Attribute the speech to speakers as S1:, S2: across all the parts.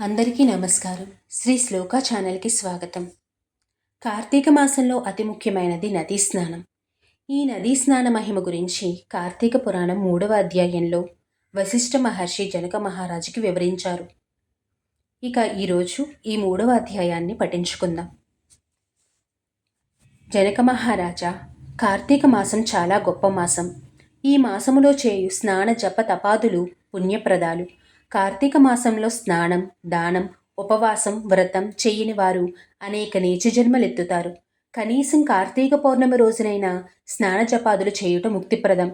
S1: అందరికీ నమస్కారం. శ్రీ శ్లోక ఛానల్కి స్వాగతం. కార్తీక మాసంలో అతి ముఖ్యమైనది నదీ స్నానం. ఈ నదీ స్నాన మహిమ గురించి కార్తీక పురాణం మూడవ అధ్యాయంలో వశిష్ఠ మహర్షి జనక మహారాజుకి వివరించారు. ఇక ఈరోజు ఈ మూడవ అధ్యాయాన్ని పఠించుకుందాం. జనక మహారాజా కార్తీక మాసం చాలా గొప్ప మాసం. ఈ మాసములో చేయు స్నాన జప తపాదులు పుణ్యప్రదాలు కార్తీక మాసంలో స్నానం దానం ఉపవాసం వ్రతం చెయ్యని వారు అనేక నీచ జన్మలెత్తుతారు. కనీసం కార్తీక పౌర్ణమి రోజునైనా స్నాన జపాదులు చేయుట ముక్తిప్రదం.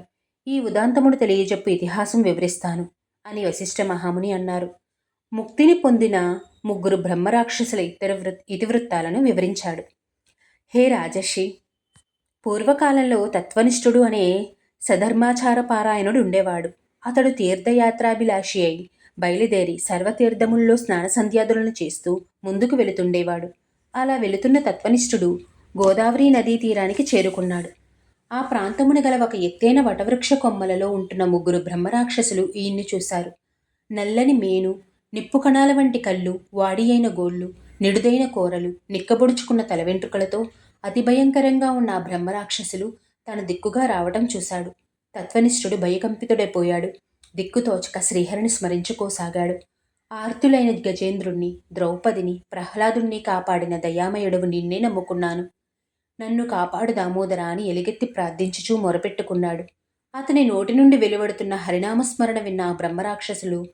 S1: ఈ ఉదాంతమును తెలియజెప్పు ఇతిహాసం వివరిస్తాను అని వశిష్ఠ మహాముని అన్నారు. ముక్తిని పొందిన ముగ్గురు బ్రహ్మరాక్షసుల ఇతర వృ ఇతివృత్తాలను వివరించాడు. హే రాజర్షి! పూర్వకాలంలో తత్వనిష్ఠుడు అనే సధర్మాచార పారాయణుడు ఉండేవాడు. అతడు తీర్థయాత్రాభిలాషి అయి బయలుదేరి సర్వతీర్థముల్లో స్నాన సంధ్యాదులను చేస్తూ ముందుకు వెళుతుండేవాడు. అలా వెళుతున్న తత్వనిష్ఠుడు గోదావరి నదీ తీరానికి చేరుకున్నాడు. ఆ ప్రాంతమున గల ఒక ఎత్తైన వటవృక్ష కొమ్మలలో ఉంటున్న ముగ్గురు బ్రహ్మరాక్షసులు ఈయన్ని చూశారు. నల్లని మేను నిప్పు కణాల వంటి కళ్ళు వాడి అయిన గోళ్ళు నిడుదైన కూరలు నిక్కబొడుచుకున్న తల వెంట్రుకలతో అతి భయంకరంగా ఉన్న ఆ బ్రహ్మరాక్షసులు తన దిక్కుగా రావటం చూశాడు. తత్వనిష్ఠుడు భయకంపితుడైపోయాడు. దిక్కుతోచక శ్రీహరిని స్మరించుకోసాగాడు. ఆర్తులైన గజేంద్రుణ్ణి ద్రౌపదిని ప్రహ్లాదుణ్ణి కాపాడిన దయామయుడవు నిన్నే నమ్ముకున్నాను. నన్ను కాపాడు దామోదరా అని ఎలుగెత్తి ప్రార్థించుచూ మొరపెట్టుకున్నాడు. అతని నోటి నుండి వెలువడుతున్న హరినామస్మరణ విన్న ఆ బ్రహ్మరాక్షసులు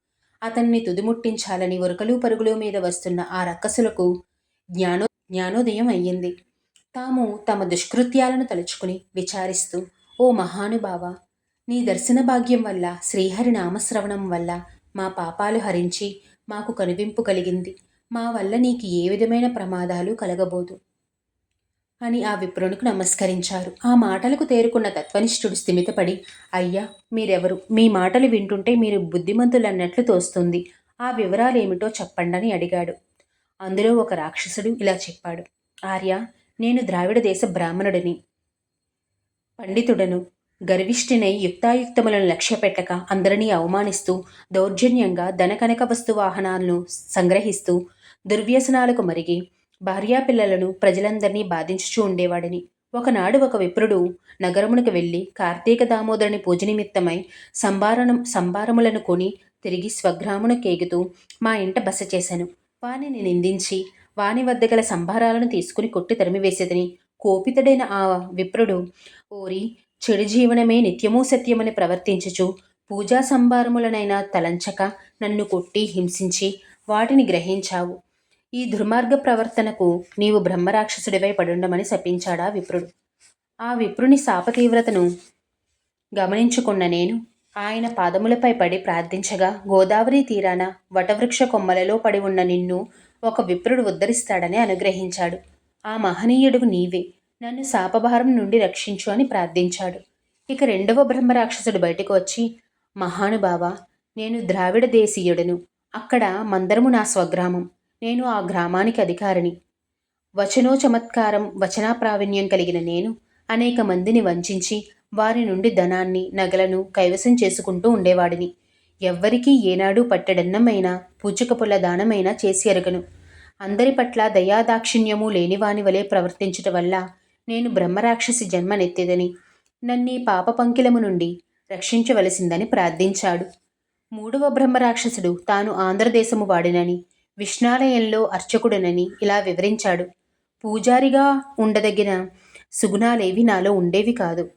S1: అతన్ని తుదిముట్టించాలని ఉరకలు పరుగులు మీద వస్తున్న ఆ రక్కసులకు జ్ఞానో జ్ఞానోదయం అయ్యింది. తాము తమ దుష్కృత్యాలను తలుచుకుని విచారిస్తూ ఓ మహానుభావ నీ దర్శన భాగ్యం వల్ల శ్రీహరి నామశ్రవణం వల్ల మా పాపాలు హరించి మాకు కనువింపు కలిగింది. మా వల్ల నీకు ఏ విధమైన ప్రమాదాలు కలగబోదు? అని ఆ విప్రునికి నమస్కరించారు. ఆ మాటలకు తేరుకున్న తత్వనిష్ఠుడు స్థిమితపడి అయ్యా మీరెవరు? మీ మాటలు వింటుంటే మీరు బుద్ధిమంతులన్నట్లు తోస్తుంది. ఆ వివరాలేమిటో చెప్పండని అడిగాడు. అందులో ఒక రాక్షసుడు ఇలా చెప్పాడు. ఆర్య నేను ద్రావిడ దేశ బ్రాహ్మణుడిని. పండితుడను గర్విష్ఠినై యుక్తాయుక్తములను లక్ష్యపెట్టక అందరినీ అవమానిస్తూ దౌర్జన్యంగా ధనకనక వస్తు వాహనాలను సంగ్రహిస్తూ దుర్వ్యసనాలకు మరిగి భార్యాపిల్లలను ప్రజలందరినీ బాధించుచూ ఉండేవాడిని. ఒకనాడు ఒక విప్రుడు నగరమునకు వెళ్ళి కార్తీక దామోదరుని పూజ నిమిత్తమై సంభారణం సంభారములను కొని తిరిగి స్వగ్రామునకేగుతూ మా ఇంట బస చేశాను వానిని నిందించి వాని వద్ద గల సంభారాలను తీసుకుని కొట్టి తరిమివేసేదని కోపితుడైన ఆ విప్రుడు ఓరి చెడు జీవనమే నిత్యమూ సత్యమని ప్రవర్తించుచు పూజా సంభారములనైనా తలంచక నన్ను కొట్టి హింసించి వాటిని గ్రహించావు. ఈ దుర్మార్గ ప్రవర్తనకు నీవు బ్రహ్మరాక్షసుడివై పడుండమని శపించాడా విప్రుడు. ఆ విప్రుని శాపతీవ్రతను గమనించుకున్న నేను ఆయన పాదములపై పడి ప్రార్థించగా గోదావరి తీరాన వటవృక్ష కొమ్మలలో పడి ఉన్న నిన్ను ఒక విప్రుడు ఉద్ధరిస్తాడని అనుగ్రహించాడు. ఆ మహనీయుడు నీవే. నన్ను శాపభారం నుండి రక్షించు అని ప్రార్థించాడు. ఇక రెండవ బ్రహ్మరాక్షసుడు బయటకు వచ్చి మహానుభావ నేను ద్రావిడ దేశీయుడను. అక్కడ మందరము నా స్వగ్రామం. నేను ఆ గ్రామానికి అధికారిని. వచనో చమత్కారం వచనా ప్రావీణ్యం కలిగిన నేను అనేక మందిని వంచి వారి నుండి ధనాన్ని నగలను కైవసం చేసుకుంటూ ఉండేవాడిని. ఎవ్వరికీ ఏనాడు పట్టెడన్నమైనా పూచకపుల్ల దానమైనా చేసి ఎరగను. అందరి పట్ల దయాదాక్షిణ్యము లేనివాని వలె ప్రవర్తించటం వల్ల నేను బ్రహ్మరాక్షసి జన్మనెత్తేదని నన్నీ పాప పంకిలము నుండి రక్షించవలసిందని ప్రార్థించాడు. మూడవ బ్రహ్మరాక్షసుడు తాను ఆంధ్రదేశము వాడినని విష్ణాలయంలో అర్చకుడనని ఇలా వివరించాడు. పూజారిగా ఉండదగిన సుగుణాలేవి నాలో ఉండేవి కాదు.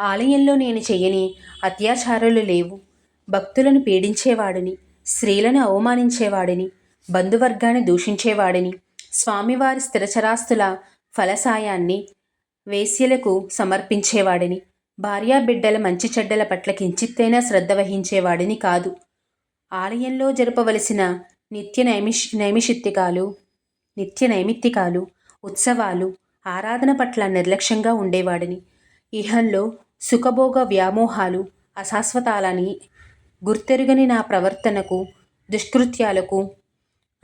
S1: ఆలయంలో నేను చేయని అత్యాచారాలు లేవు. భక్తులను పీడించేవాడిని స్త్రీలను అవమానించేవాడిని బంధువర్గాన్ని దూషించేవాడిని స్వామివారి స్థిరచరాస్తుల ఫలసాయాన్ని వేశ్యలకు సమర్పించేవాడిని. భార్యాబిడ్డల మంచి చెడ్డల పట్ల కించిత్తైనా శ్రద్ధ వహించేవాడిని కాదు. ఆలయంలో జరపవలసిన నిత్య నైమిష్ నైమిషిత్తికాలు నిత్య నైమిత్తికాలు ఉత్సవాలు ఆరాధన పట్ల నిర్లక్ష్యంగా ఉండేవాడిని. ఇహంలో సుఖభోగ వ్యామోహాలు అశాశ్వతాలని గుర్తెరుగని నా ప్రవర్తనకు దుష్కృత్యాలకు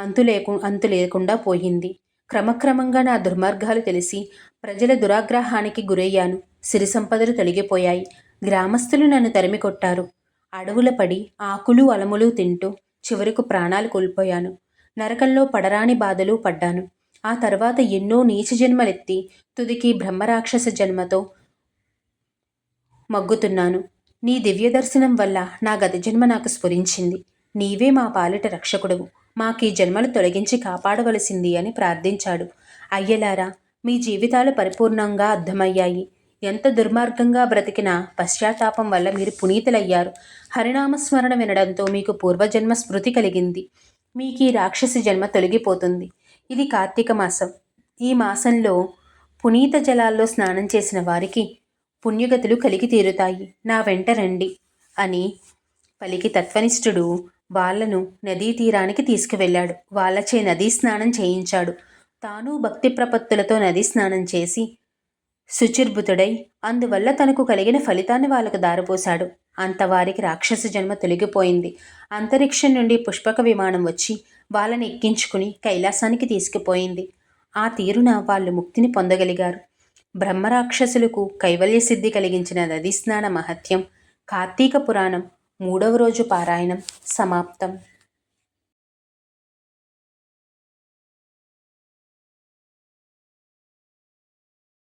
S1: అంతులేకు అంతు లేకుండా పోయింది. క్రమక్రమంగా నా దుర్మార్గాలు తెలిసి ప్రజల దురాగ్రహానికి గురయ్యాను. సిరి సంపదలు తొలగిపోయాయి. గ్రామస్తులు నన్ను తరిమి కొట్టారు. అడవుల పడి ఆకులు అలములు తింటూ చివరకు ప్రాణాలు కోల్పోయాను. నరకంలో పడరాని బాధలు పడ్డాను. ఆ తర్వాత ఎన్నో నీచ జన్మలెత్తి తుదికి బ్రహ్మరాక్షస జన్మతో మగ్గుతున్నాను. నీ దివ్య దర్శనం వల్ల నా గత జన్మ నాకు స్ఫురించింది. నీవే మా పాలిట రక్షకుడువు. మాకీ జన్మను తొలగించి కాపాడవలసింది అని ప్రార్థించాడు. అయ్యలారా మీ జీవితాలు పరిపూర్ణంగా అర్థమయ్యాయి. ఎంత దుర్మార్గంగా బ్రతికినా పశ్చాత్తాపం వల్ల మీరు పునీతులయ్యారు. హరినామస్మరణ వినడంతో మీకు పూర్వజన్మ స్మృతి కలిగింది. మీకు ఈ రాక్షసి జన్మ తొలగిపోతుంది. ఇది కార్తీక మాసం. ఈ మాసంలో పునీత జలాల్లో స్నానం చేసిన వారికి పుణ్యగతులు కలిగి తీరుతాయి. నా వెంట రండి అని పలికి తత్వనిష్ఠుడు వాళ్ళను నదీ తీరానికి తీసుకువెళ్ళాడు. వాళ్ళచే నదీ స్నానం చేయించాడు. తాను భక్తి ప్రపత్తులతో నదీ స్నానం చేసి శుచిర్భుతుడై అందువల్ల తనకు కలిగిన ఫలితాన్ని వాళ్ళకు దారిపోశాడు. అంతవారికి రాక్షస జన్మ తొలగిపోయింది. అంతరిక్షం నుండి పుష్పక విమానం వచ్చి వాళ్ళని ఎక్కించుకుని కైలాసానికి తీసుకుపోయింది. ఆ తీరున వాళ్ళు ముక్తిని పొందగలిగారు. బ్రహ్మరాక్షసులకు కైవల్య సిద్ధి కలిగించిన నదీ స్నాన మహత్యం కార్తీక పురాణం మూడవ రోజు పారాయణం సమాప్తం.